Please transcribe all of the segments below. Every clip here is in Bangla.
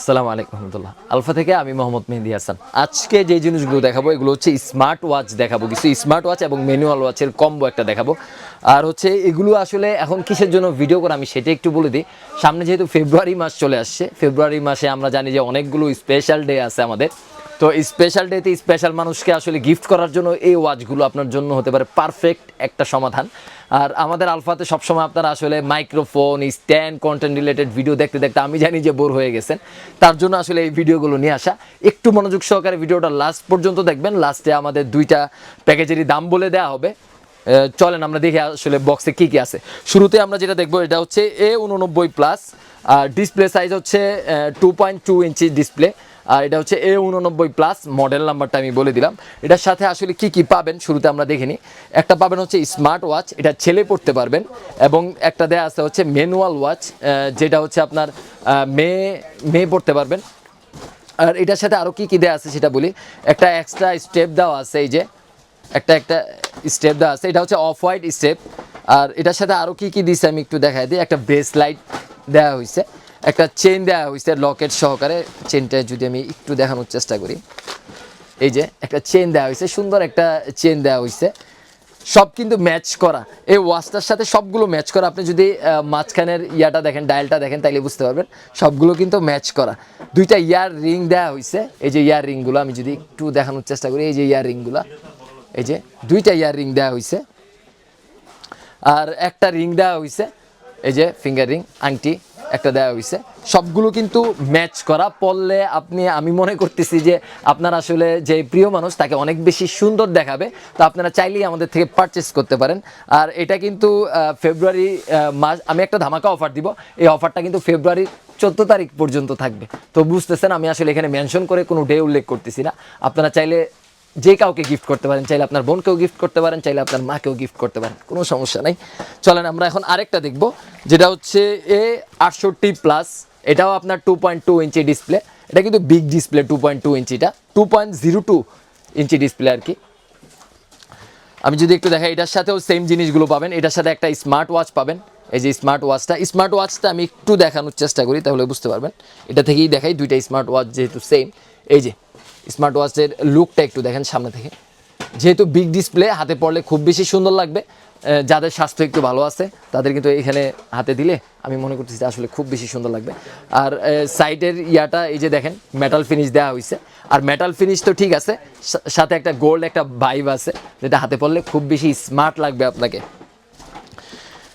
আসসালামু আলাইকুম রহমতুল্লাহ। আলফা থেকে আমি মোহাম্মদ মেহেদি হাসান। আজকে যে জিনিসগুলো দেখাবো, এগুলো হচ্ছে স্মার্ট ওয়াচ দেখাবো। কিছু স্মার্ট ওয়াচ এবং ম্যানুয়াল ওয়াচের কম্বো একটা দেখাবো। আর হচ্ছে এগুলো আসলে এখন কিসের জন্য ভিডিও করে আমি সেটা একটু বলে দিই। সামনে যেহেতু ফেব্রুয়ারি মাস চলে আসছে ফেব্রুয়ারি মাসে আমরা জানি যে অনেকগুলো স্পেশাল ডে আছে আমাদের। তো স্পেশাল ডেতে স্পেশাল মানুষকে আসলে গিফট করার জন্য এই ওয়াচগুলো আপনার জন্য হতে পারে পারফেক্ট একটা সমাধান। আর আমাদের আলফাতে সবসময় আপনারা আসলে microphone stand content related video দেখতে দেখতে আমি জানি যে বোর হয়ে গেছেন। তার জন্য আসলে এই ভিডিওগুলো নিয়ে আসা। একটু মনোযোগ সহকারে ভিডিওটা লাস্ট পর্যন্ত দেখবেন। লাস্টে আমাদের দুইটা প্যাকেজেরই দাম বলে দেওয়া হবে। চলেন আমরা দেখি আসলে বক্সে কি কি আছে। শুরুতে আমরা যেটা দেখব, এটা হচ্ছে এ উননব্বই প্লাস আর ডিসপ্লে সাইজ হচ্ছে two point two inch display আর এটা হচ্ছে এ উননব্বই প্লাস মডেল নাম্বারটা আমি বলে দিলাম। এটার সাথে আসলে কি কি পাবেন শুরুতে আমরা দেখিনি একটা পাবেন হচ্ছে স্মার্ট ওয়াচ এটা ছেলে পড়তে পারবেন, এবং একটা দেয়া আছে হচ্ছে ম্যানুয়াল ওয়াচ যেটা হচ্ছে আপনার মেয়ে মেয়ে পড়তে পারবেন। আর এটার সাথে আরও কি কি দেওয়া আছে সেটা বলি। একটা এক্সট্রা স্টেপ দেওয়া আছে এই যে একটা একটা স্টেপ দেওয়া আছে। এটা হচ্ছে অফ হোয়াইট স্টেপ আর এটার সাথে আরও কি কি দিছে আমি একটু দেখাই দিই। একটা ব্রেসলাইট দেওয়া হয়েছে একটা চেন দেওয়া হয়েছে লকেট সহকারে। চেনটা যদি আমি একটু দেখানোর চেষ্টা করি। এই যে একটা চেন দেওয়া হয়েছে সুন্দর একটা চেন দেওয়া হয়েছে সব কিন্তু ম্যাচ করা। এই ওয়াচটার সাথে সবগুলো ম্যাচ করা। আপনি যদি মাঝখানের ইয়াটা দেখেন ডায়ালটা দেখেন, তাইলে বুঝতে পারবেন। সবগুলো কিন্তু ম্যাচ করা। দুইটা ইয়ার রিং দেওয়া হয়েছে এই যে ইয়ার রিংগুলো আমি যদি একটু দেখানোর চেষ্টা করি। এই যে ইয়ার রিংগুলো এই যে দুইটা ইয়ার রিং দেওয়া হয়েছে আর একটা রিং দেওয়া হয়েছে এই যে ফিঙ্গার রিং, আংটি একটা দেওয়া হয়েছে সবগুলো কিন্তু ম্যাচ করা পড়লে আপনি, আমি মনে করতেছি যে আপনার আসলে যে প্রিয় মানুষ, তাকে অনেক বেশি সুন্দর দেখাবে। তো আপনারা চাইলেই আমাদের থেকে পারচেস করতে পারেন। আর এটা কিন্তু ফেব্রুয়ারি মাস, আমি একটা ধামাকা অফার দিব। এই অফারটা কিন্তু ফেব্রুয়ারি চোদ্দ তারিখ পর্যন্ত থাকবে। তো বুঝতেছেন, আমি আসলে এখানে মেনশন করে কোনো ডে উল্লেখ করতেছি না। আপনারা চাইলে যে কাউকে গিফট করতে পারেন, চাইলে আপনার বোনকেও গিফট করতে পারেন, চাইলে আপনার মাকেও গিফট করতে পারেন, কোনো সমস্যা নাই। চলেন, আমরা এখন আরেকটা দেখব, যেটা হচ্ছে এ আটষট্টি প্লাস এটাও আপনার two point two inch display এটা কিন্তু big display two point two ইঞ্চিটা two point zero two inch display আর কি। আমি যদি একটু দেখাই, এটার সাথেও সেম জিনিসগুলো পাবেন, এটার সাথে একটা স্মার্ট ওয়াচ পাবেন। এই যে স্মার্ট ওয়াচটা স্মার্ট ওয়াচটা আমি একটু দেখানোর চেষ্টা করি, তাহলে বুঝতে পারবেন। এটা থেকেই দেখাই, দুইটা স্মার্ট ওয়াচ যেহেতু সেম এই যে স্মার্ট ওয়াচের লুকটা একটু দেখেন সামনে থেকে। যেহেতু বিগ ডিসপ্লে হাতে পড়লে খুব বেশি সুন্দর লাগবে। যাদের স্বাস্থ্য একটু ভালো আছে, তাদের কিন্তু এখানে হাতে দিলে আমি মনে করতেছি আসলে খুব বেশি সুন্দর লাগবে। আর সাইডের ইয়াটা, এই যে দেখেন মেটাল ফিনিশ দেওয়া হয়েছে আর মেটাল ফিনিশ তো ঠিক আছে সাথে একটা গোল্ড একটা ভাইব আছে, যেটা হাতে পড়লে খুব বেশি স্মার্ট লাগবে আপনাকে।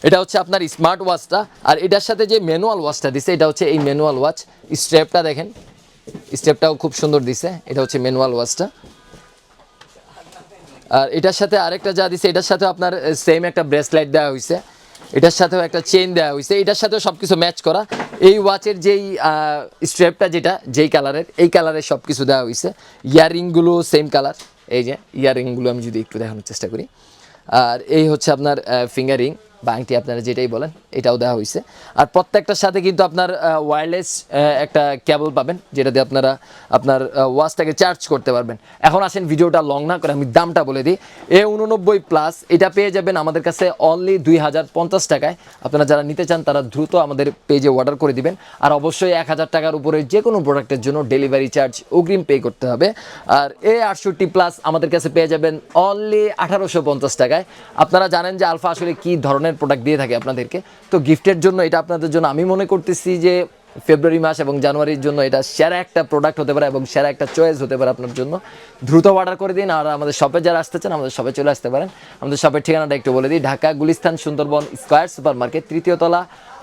এটা হচ্ছে আপনার স্মার্ট ওয়াচটা আর এটার সাথে যে ম্যানুয়াল ওয়াচটা দিছে, এটা হচ্ছে এই ম্যানুয়াল ওয়াচ স্টেপটা দেখেন স্টেপটাও খুব সুন্দর দিছে। এটা হচ্ছে ম্যানুয়াল ওয়াচটা আর এটার সাথে আরেকটা যা দিছে, এটার সাথে আপনার সেম একটা ব্রেসলাইট দেওয়া হয়েছে এটার সাথেও একটা চেইন দেওয়া হয়েছে এটার সাথেও সব কিছু ম্যাচ করা। এই ওয়াচের যেই স্ট্রেপটা যেটা, যেই কালারের এই কালারের সব কিছু দেওয়া হয়েছে ইয়াররিংগুলো সেম কালার এই যে ইয়াররিংগুলো আমি যদি একটু দেখানোর চেষ্টা করি। আর এই হচ্ছে আপনার ফিঙ্গারিং বা আংটি আপনারা যেটাই বলেন, এটাও দেওয়া হয়েছে আর প্রত্যেকটার সাথে কিন্তু আপনার ওয়্যারলেস একটা কেবল পাবেন, যেটা দিয়ে আপনারা আপনার ওয়াচটাকে চার্জ করতে পারবেন। এখন আসেন ভিডিওটা লং না করে আমি দামটা বলে দিই। এ উননব্বই প্লাস এটা পেয়ে যাবেন আমাদের কাছে অনলি দুই হাজার পঞ্চাশ টাকায়। আপনারা যারা নিতে চান, তারা দ্রুত আমাদের পেজে অর্ডার করে দিবেন। আর অবশ্যই এক হাজার টাকার উপরে যে কোনো প্রোডাক্টের জন্য ডেলিভারি চার্জ অগ্রিম পে করতে হবে। আর এ আটষট্টি প্লাস আমাদের কাছে পেয়ে যাবেন অনলি আঠারোশো পঞ্চাশ টাকায়। আপনারা জানেন যে আলফা আসলে কী ধরনের প্রোডাক্ট দিয়ে থাকে আপনাদেরকে। তো গিফটের জন্য এটা আপনাদের জন্য আমি মনে করতেছি যে ফেব্রুয়ারি মাস এবং জানুয়ারির জন্য এটা সেরা একটা প্রোডাক্ট হতে পারে এবং সেরা একটা চয়েস হতে পারে আপনার জন্য। দ্রুত অর্ডার করে দিন আর আমাদের শপে যারা আসতে চান আমাদের শপে চলে আসতে পারেন। আমাদের শপের ঠিকানাটা একটু বলে দিই। Dhaka, Gulistan, Sundarban, square super market তৃতীয় তলা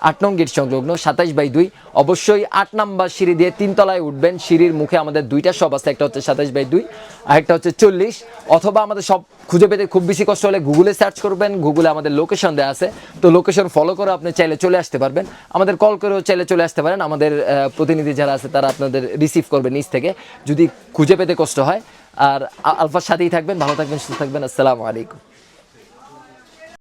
আট নং গেট সংলগ্ন সাতাইশ বাই দুই। অবশ্যই আট নাম্বার সিঁড়ি দিয়ে তিনতলায় উঠবেন। সিঁড়ির মুখে আমাদের দুইটা শপ আছে, একটা হচ্ছে সাতাইশ বাই দুই, আর একটা হচ্ছে চল্লিশ। অথবা আমাদের সব খুঁজে পেতে খুব বেশি কষ্ট হলে গুগলে সার্চ করবেন। গুগলে আমাদের লোকেশন দেওয়া আছে। তো লোকেশন ফলো করে আপনি চাইলে চলে আসতে পারবেন। আমাদের কল করেও চাইলে চলে আসতে পারেন। আমাদের প্রতিনিধি যারা আছে তারা আপনাদের রিসিভ করবে নিচ থেকে। যদি খুঁজে পেতে কষ্ট হয়, আর আলফার সাথেই থাকবেন। ভালো থাকবেন, সুস্থ থাকবেন। আসসালামু আলাইকুম।